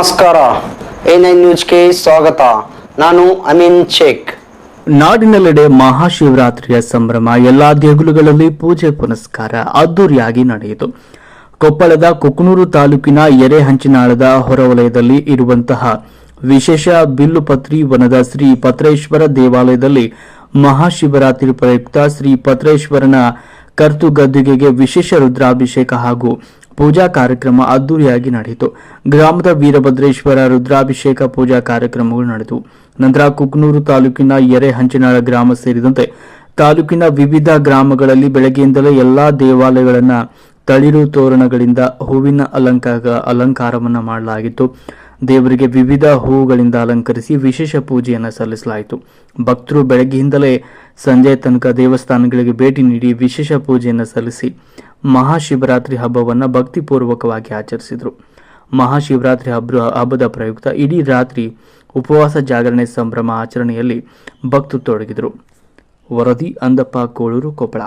ನಮಸ್ಕಾರ. A nine ನ್ಯೂಸ್ಗೆ ಸ್ವಾಗತ. ನಾನು ಅಮೀನ್ ಶೇಖ್. ನಾಡಿನೆಲ್ಲೆಡೆ ಮಹಾಶಿವರಾತ್ರಿಯ ಸಂಭ್ರಮ, ಎಲ್ಲಾ ದೇಗುಲಗಳಲ್ಲಿ ಪೂಜೆ ಪುನಸ್ಕಾರ ಅದ್ದೂರಿಯಾಗಿ ನಡೆಯಿತು. ಕೊಪ್ಪಳದ ಕುಕನೂರು ತಾಲೂಕಿನ ಎರೆಹಂಚಿನಾಳದ ಹೊರವಲಯದಲ್ಲಿ ಇರುವಂತಹ ವಿಶೇಷ ಬಿಲ್ಲುಪತ್ರಿ ವನದ ಶ್ರೀ ಪತ್ರೇಶ್ವರ ದೇವಾಲಯದಲ್ಲಿ ಮಹಾಶಿವರಾತ್ರಿ ಪ್ರಯುಕ್ತ ಶ್ರೀ ಪತ್ರೇಶ್ವರನ ಕರ್ತು ಗದ್ದುಗೆಗೆ ವಿಶೇಷ ರುದ್ರಾಭಿಷೇಕ ಹಾಗೂ ಪೂಜಾ ಕಾರ್ಯಕ್ರಮ ಅದ್ದೂರಿಯಾಗಿ ನಡೆಯಿತು. ಗ್ರಾಮದ ವೀರಭದ್ರೇಶ್ವರ ರುದ್ರಾಭಿಷೇಕ ಪೂಜಾ ಕಾರ್ಯಕ್ರಮಗಳು ನಡೆದವು. ನಂತರ ಕುಕ್ನೂರು ತಾಲೂಕಿನ ಎರೆಹಂಚಿನಾಳ ಗ್ರಾಮ ಸೇರಿದಂತೆ ತಾಲೂಕಿನ ವಿವಿಧ ಗ್ರಾಮಗಳಲ್ಲಿ ಬೆಳಗ್ಗೆಯಿಂದಲೇ ಎಲ್ಲಾ ದೇವಾಲಯಗಳನ್ನ ತಳಿರು ತೋರಣಗಳಿಂದ ಹೂವಿನ ಅಲಂಕಾರ ಅಲಂಕಾರವನ್ನು ಮಾಡಲಾಗಿತ್ತು. ದೇವರಿಗೆ ವಿವಿಧ ಹೂವುಗಳಿಂದ ಅಲಂಕರಿಸಿ ವಿಶೇಷ ಪೂಜೆಯನ್ನು ಸಲ್ಲಿಸಲಾಯಿತು. ಭಕ್ತರು ಬೆಳಗ್ಗೆಯಿಂದಲೇ ಸಂಜೆ ತನಕ ದೇವಸ್ಥಾನಗಳಿಗೆ ಭೇಟಿ ನೀಡಿ ವಿಶೇಷ ಪೂಜೆಯನ್ನು ಸಲ್ಲಿಸಿ ಮಹಾಶಿವರಾತ್ರಿ ಹಬ್ಬವನ್ನು ಭಕ್ತಿಪೂರ್ವಕವಾಗಿ ಆಚರಿಸಿದರು. ಮಹಾಶಿವರಾತ್ರಿ ಹಬ್ಬ, ಹಬ್ಬದ ಪ್ರಯುಕ್ತ ಇಡೀ ರಾತ್ರಿ ಉಪವಾಸ ಜಾಗರಣೆ ಸಂಭ್ರಮ ಆಚರಣೆಯಲ್ಲಿ ಭಕ್ತರು ತೊಡಗಿದರು. ವರದಿ, ಅಂದಪ್ಪ, ಕೋಳೂರು, ಕೊಪ್ಪಳ.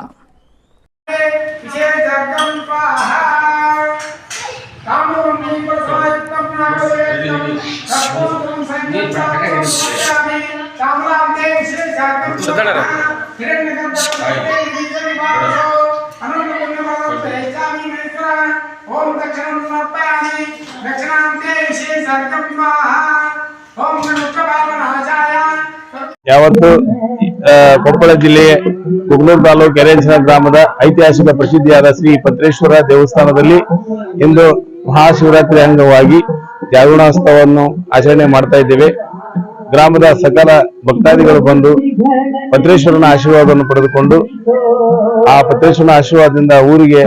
ಓಂ ದಕ್ಷಿಣ ವಿಶೇಷ ಓಂ ಯಾವತ್ತು ಕೊಪ್ಪಳ ಜಿಲ್ಲೆಯ ಕುಗ್ನೂರು ತಾಲೂಕು ಕೆರೆಂಚನ ಗ್ರಾಮದ ಐತಿಹಾಸಿಕ ಪ್ರಸಿದ್ಧಿಯಾದ ಶ್ರೀ ಪತ್ರೇಶ್ವರ ದೇವಸ್ಥಾನದಲ್ಲಿ ಇಂದು ಮಹಾಶಿವರಾತ್ರಿ ಅಂಗವಾಗಿ ಜಾಗರಣೋತ್ಸವವನ್ನು ಆಚರಣೆ ಮಾಡ್ತಾ ಇದ್ದೇವೆ. ಗ್ರಾಮದ ಸಕಲ ಭಕ್ತಾದಿಗಳು ಬಂದು ಪತ್ರೇಶ್ವರನ ಆಶೀರ್ವಾದವನ್ನು ಪಡೆದುಕೊಂಡು ಆ ಪತ್ರೇಶ್ವರನ ಆಶೀರ್ವಾದದಿಂದ ಊರಿಗೆ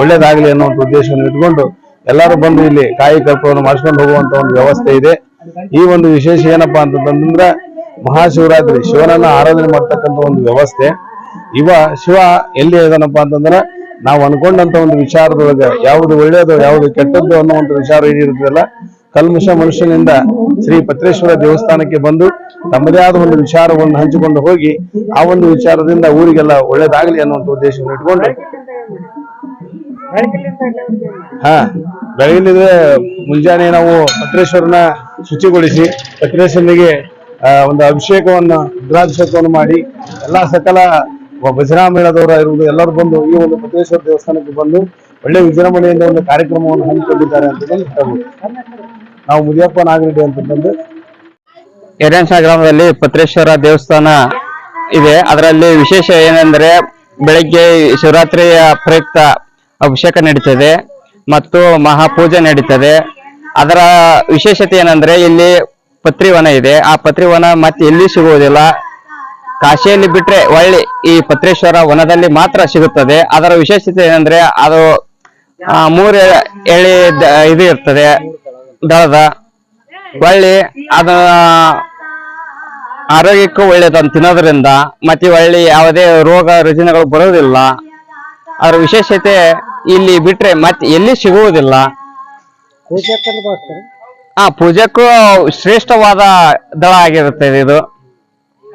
ಒಳ್ಳೇದಾಗಲಿ ಅನ್ನುವಂಥ ಉದ್ದೇಶವನ್ನು ಇಟ್ಕೊಂಡು ಎಲ್ಲರೂ ಬಂದು ಇಲ್ಲಿ ಕಾಯಿ ಕಲ್ಪವನ್ನು ಮಾಡಿಸ್ಕೊಂಡು ಹೋಗುವಂತ ಒಂದು ವ್ಯವಸ್ಥೆ ಇದೆ. ಈ ಒಂದು ವಿಶೇಷ ಏನಪ್ಪಾ ಅಂತಂದ್ರೆ ಮಹಾಶಿವರಾತ್ರಿ ಶಿವನನ್ನ ಆರಾಧನೆ ಮಾಡ್ತಕ್ಕಂಥ ಒಂದು ವ್ಯವಸ್ಥೆ. ಇವ ಶಿವ ಎಲ್ಲಿ ಇದಾನಪ್ಪ ಅಂತಂದ್ರೆ ನಾವು ಅನ್ಕೊಂಡಂತ ಒಂದು ವಿಚಾರದೊಳಗ ಯಾವುದು ಒಳ್ಳೇದು, ಯಾವುದು ಕೆಟ್ಟದ್ದು ಅನ್ನೋ ಒಂದು ವಿಚಾರ ಏನಿರುತ್ತಲ್ಲ ಕಲ್ಮಶ ಮನುಷ್ಯನಿಂದ ಶ್ರೀ ಪತ್ರೇಶ್ವರ ದೇವಸ್ಥಾನಕ್ಕೆ ಬಂದು ತಮ್ಮದೇ ಆದ ಒಂದು ವಿಚಾರವನ್ನು ಹಂಚಿಕೊಂಡು ಹೋಗಿ ಆ ಒಂದು ವಿಚಾರದಿಂದ ಊರಿಗೆಲ್ಲ ಒಳ್ಳೇದಾಗಲಿ ಅನ್ನುವಂಥ ಉದ್ದೇಶವನ್ನು ಇಟ್ಕೊಂಡು. ಹಾ ಬೆಳಗಿಲಿದ್ರೆ ಮುಂಜಾನೆ ನಾವು ಪತ್ರೇಶ್ವರನ ಶುಚಿಗೊಳಿಸಿ ಪತ್ರೇಶ್ವರನಿಗೆ ಒಂದು ಅಭಿಷೇಕವನ್ನು, ರುದ್ರಾಭಿಷೇಕವನ್ನು ಮಾಡಿ, ಎಲ್ಲಾ ಸಕಲ ಭಜನಾ ಮೇಳದವರ ಇರುವುದು ಎಲ್ಲರೂ ಬಂದು ಈ ಒಂದು ಪತ್ರೇಶ್ವರ ದೇವಸ್ಥಾನಕ್ಕೆ ಬಂದು ಒಳ್ಳೆ ವಿಜೃಂಭಣೆಯಿಂದ ಒಂದು ಕಾರ್ಯಕ್ರಮವನ್ನು ಹಮ್ಮಿಕೊಂಡಿದ್ದಾರೆ ಅಂತಂದು ಹೇಳ್ಬೋದು. ನಾವು ಮುದಿಯಪ್ಪ ನಾಗರೆಡ್ಡಿ ಅಂತಂದು ಎರೆನ್ಸ ಗ್ರಾಮದಲ್ಲಿ ಪತ್ರೇಶ್ವರ ದೇವಸ್ಥಾನ ಇದೆ. ಅದರಲ್ಲಿ ವಿಶೇಷ ಏನೆಂದರೆ ಬೆಳಗ್ಗೆ ಶಿವರಾತ್ರಿಯ ಪ್ರಯುಕ್ತ ಅಭಿಷೇಕ ನಡೀತದೆ ಮತ್ತು ಮಹಾಪೂಜೆ ನಡೀತದೆ. ಅದರ ವಿಶೇಷತೆ ಏನಂದ್ರೆ ಇಲ್ಲಿ ಪತ್ರಿವನ ಇದೆ. ಆ ಪತ್ರಿವನ ಮತ್ತೆ ಎಲ್ಲಿ ಸಿಗುವುದಿಲ್ಲ. ಕಾಶಿಯಲ್ಲಿ ಬಿಟ್ರೆ ಒಳ್ಳೆ ಈ ಪತ್ರೇಶ್ವರ ವನದಲ್ಲಿ ಮಾತ್ರ ಸಿಗುತ್ತದೆ. ಅದರ ವಿಶೇಷತೆ ಏನಂದ್ರೆ ಅದು ಮೂರು ಎಳೆ ಇದು ಇರ್ತದೆ. ದಳದ ಒಳ್ಳೆ ಅದ ಆರೋಗ್ಯಕ್ಕೂ ಒಳ್ಳೇದನ್ನು ತಿನ್ನೋದ್ರಿಂದ ಮತ್ತೆ ಒಳ್ಳೆ ಯಾವುದೇ ರೋಗ ರುಜಿನಗಳು ಬರೋದಿಲ್ಲ ಅದರ ವಿಶೇಷತೆ ಇಲ್ಲಿ ಬಿಟ್ರೆ ಮತ್ತೆ ಎಲ್ಲಿ ಸಿಗುವುದಿಲ್ಲ. ಆ ಪೂಜೆಕ್ಕೂ ಶ್ರೇಷ್ಠವಾದ ದಳ ಆಗಿರುತ್ತದೆ ಇದು.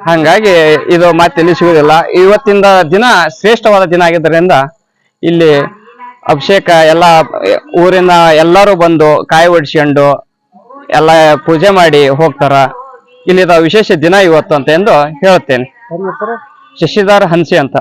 ಹಂಗಾಗಿ ಇದು ಮತ್ತೆ ಎಲ್ಲಿ ಸಿಗುವುದಿಲ್ಲ ಇವತ್ತಿಂದ ದಿನ ಶ್ರೇಷ್ಠವಾದ ದಿನ ಆಗಿದ್ದರಿಂದ ಇಲ್ಲಿ ಅಭಿಷೇಕ ಎಲ್ಲ ಊರಿನ ಎಲ್ಲರೂ ಬಂದು ಕಾಯಿ ಒಡಿಸ್ಕೊಂಡು ಎಲ್ಲ ಪೂಜೆ ಮಾಡಿ ಹೋಗ್ತಾರ. ಇಲ್ಲಿದ ವಿಶೇಷ ದಿನ ಇವತ್ತು ಅಂತ ಎಂದು ಹೇಳುತ್ತೇನೆ. ಶಶಿಧರ್ ಹನ್ಸಿ ಅಂತ.